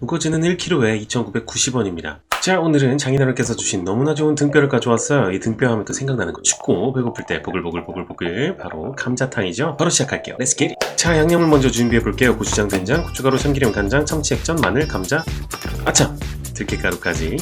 우거지는 1kg에 2,990원입니다. 자, 오늘은 장인어른께서 주신 너무나 좋은 등뼈를 가져왔어요. 이 등뼈 하면 또 생각나는 거 춥고 배고플 때 보글보글 보글보글 바로 감자탕이죠. 바로 시작할게요. Let's. 자, 양념을 먼저 준비해 볼게요. 고추장, 된장, 고춧가루, 참기름, 간장, 참치, 액젓, 마늘, 감자, 아참! 들깨가루까지.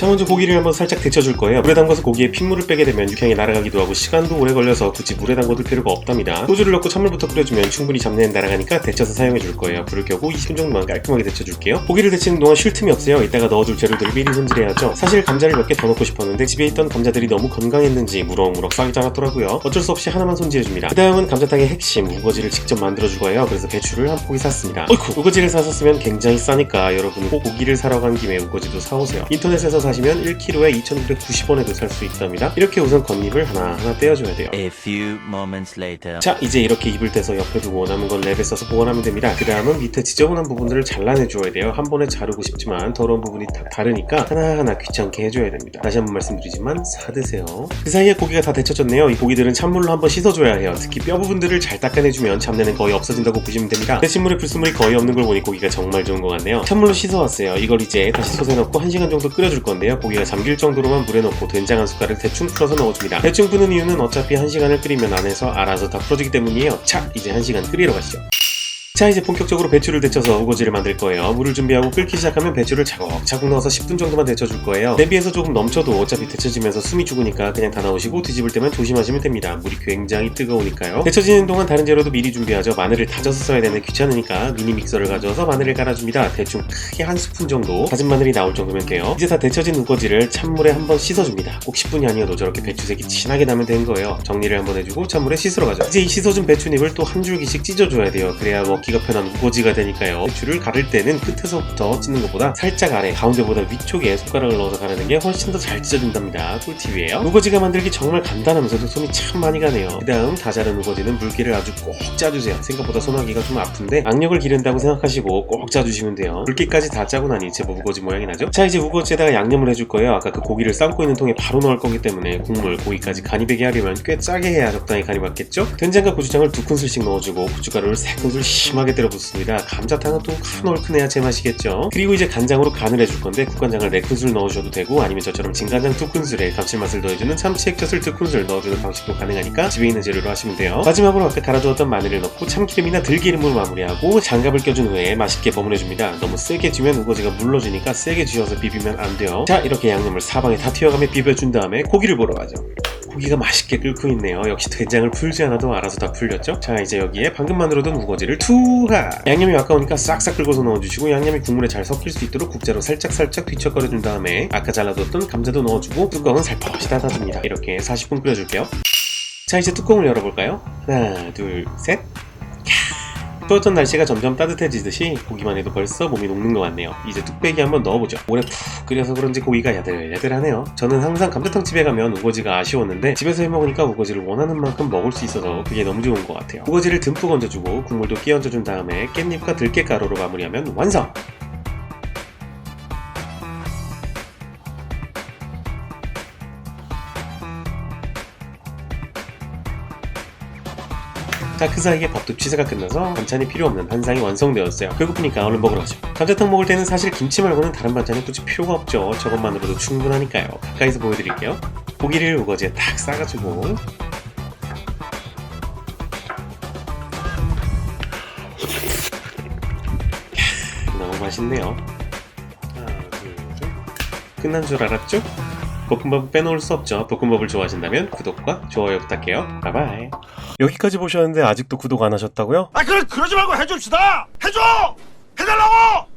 자, 먼저 고기를 한번 살짝 데쳐줄 거예요. 물에 담가서 고기에 핏물을 빼게 되면 육향이 날아가기도 하고 시간도 오래 걸려서 굳이 물에 담궈둘 필요가 없답니다. 소주를 넣고 찬물부터 끓여주면 충분히 잡내는 날아가니까 데쳐서 사용해줄 거예요. 불을 켜고 20분 정도만 깔끔하게 데쳐줄게요. 고기를 데치는 동안 쉴 틈이 없어요. 이따가 넣어줄 재료들을 미리 손질해야죠. 사실 감자를 몇 개 더 넣고 싶었는데 집에 있던 감자들이 너무 건강했는지 무럭무럭 싹이 자랐더라고요. 어쩔 수 없이 하나만 손질해줍니다. 그 다음은 감자탕의 핵심 우거지를 직접 만들어줄 거예요. 그래서 배추를 한 포기 샀습니다. 어이쿠 우거지를 사서 쓰면 굉장히 싸니까 여러분 꼭 고기를 사러 간 김에 우거지도 사오세요. 인터넷에서 사 시면 1kg에 2,990원에도 살 수 있답니다. 이렇게 우선 겉잎을 하나하나 떼어줘야 돼요. A few moments later. 자 이제 이렇게 입을 떼서 옆에 두고 남은 건 랩에 써서 보관하면 됩니다. 그 다음은 밑에 지저분한 부분들을 잘라내 줘야 돼요. 한 번에 자르고 싶지만 더러운 부분이 다 다르니까 하나하나 귀찮게 해줘야 됩니다. 다시 한번 말씀드리지만 사드세요. 그 사이에 고기가 다 데쳐졌네요. 이 고기들은 찬물로 한번 씻어줘야 해요. 특히 뼈 부분들을 잘 닦아내주면 잡내는 거의 없어진다고 보시면 됩니다. 대신물에 불순물이 거의 없는 걸 보니 고기가 정말 좋은 것 같네요. 찬물로 씻어왔어요. 이걸 이제 다시 솥에 넣고 1시간 정도 끓여줄 건데요. 고기가 잠길 정도로만 물에 넣고 된장 한 숟갈을 대충 풀어서 넣어줍니다. 대충 푸는 이유는 어차피 1시간을 끓이면 안에서 알아서 다 풀어지기 때문이에요. 자 이제 1시간 끓이러 가시죠 자 이제 본격적으로 배추를 데쳐서 우거지를 만들 거예요. 물을 준비하고 끓기 시작하면 배추를 차곡차곡 넣어서 10분 정도만 데쳐줄 거예요. 냄비에서 조금 넘쳐도 어차피 데쳐지면서 숨이 죽으니까 그냥 다 넣으시고 뒤집을 때만 조심하시면 됩니다. 물이 굉장히 뜨거우니까요. 데쳐지는 동안 다른 재료도 미리 준비하죠. 마늘을 다져서 써야 되는데 귀찮으니까 미니 믹서를 가져와서 마늘을 깔아줍니다. 대충 크게 한 스푼 정도 다진 마늘이 나올 정도면 돼요. 이제 다 데쳐진 우거지를 찬물에 한번 씻어줍니다. 꼭 10분이 아니어도 저렇게 배추색이 진하게 나면 되는 거예요. 정리를 한번 해주고 찬물에 씻으러 가죠. 이제 이 씻어준 배추잎을 또 한 줄기씩 찢어줘야 돼요. 그래야 먹기 가 편한 우거지가 되니까요. 배추를 가를 때는 끝에서부터 찢는 것보다 살짝 아래 가운데보다 위쪽에 손가락을 넣어서 가르는 게 훨씬 더 잘 찢어진답니다. 꿀팁이에요. 우거지가 만들기 정말 간단하면서도 손이 참 많이 가네요. 그 다음 다 자른 우거지는 물기를 아주 꼭 짜주세요. 생각보다 손하기가 좀 아픈데 악력을 기른다고 생각하시고 꼭 짜주시면 돼요. 물기까지 다 짜고 나니 제법 우거지 모양이 나죠? 자 이제 우거지에다가 양념을 해줄 거예요. 아까 그 고기를 삶고 있는 통에 바로 넣을 거기 때문에 국물 고기까지 간이 배게 하려면 꽤 짜게 해야 적당히 간이 맞겠죠? 된장과 고추장을 두 큰술씩 넣어주고 고춧가루를 세 큰술 심하게 때려 붓습니다. 감자탕은 또큰 얼큰 해야 제맛이겠죠. 그리고 이제 간장으로 간을 해줄 건데 국간장을 네 큰술 넣으셔도 되고 아니면 저처럼 진간장 두 큰술에 감칠맛을 더해주는 참치 액젓을 두 큰술 넣어주는 방식도 가능하니까 집에 있는 재료로 하시면 돼요. 마지막으로 아까 갈아주었던 마늘을 넣고 참기름이나 들기름으로 마무리하고 장갑을 껴준 후에 맛있게 버무려줍니다. 너무 세게 쥐면 우거지가 물러지니까 세게 쥐어서 비비면 안 돼요. 자 이렇게 양념을 사방에 다 튀어가며 비벼준 다음에 고기를 보러 가죠 고기가 맛있게 끓고 있네요. 역시 된장을 풀지 않아도 알아서 다 풀렸죠? 자 이제 여기에 방금 만들어둔 우거지를 투하! 양념이 아까우니까 싹싹 긁어서 넣어주시고 양념이 국물에 잘 섞일 수 있도록 국자로 살짝살짝 뒤척거려준 다음에 아까 잘라뒀던 감자도 넣어주고 뚜껑은 살포시 닫아줍니다. 이렇게 40분 끓여줄게요. 자 이제 뚜껑을 열어볼까요? 하나 둘 셋 추웠던 날씨가 점점 따뜻해지듯이 보기만 해도 벌써 몸이 녹는 것 같네요. 이제 뚝배기 한번 넣어보죠. 오래 푹 끓여서 그런지 고기가 야들야들하네요. 저는 항상 감자탕 집에 가면 우거지가 아쉬웠는데 집에서 해먹으니까 우거지를 원하는 만큼 먹을 수 있어서 그게 너무 좋은 것 같아요. 우거지를 듬뿍 얹어주고 국물도 끼 얹어준 다음에 깻잎과 들깨가루로 마무리하면 완성! 자, 그 사이에 밥도 취사가 끝나서 반찬이 필요 없는 한상이 완성되었어요. 배고프니까 얼른 먹으러 가죠. 감자탕 먹을 때는 사실 김치 말고는 다른 반찬이 굳이 필요가 없죠. 저것만으로도 충분하니까요. 가까이서 보여드릴게요. 고기를 우거지에 딱 싸가지고 너무 맛있네요. 하나, 둘, 셋. 끝난 줄 알았죠? 볶음밥 빼놓을 수 없죠. 볶음밥을 좋아하신다면 구독과 좋아요 부탁해요. 바이바이. 여기까지 보셨는데 아직도 구독 안 하셨다고요? 아 그래 그러지 말고 해줍시다 해줘 해달라고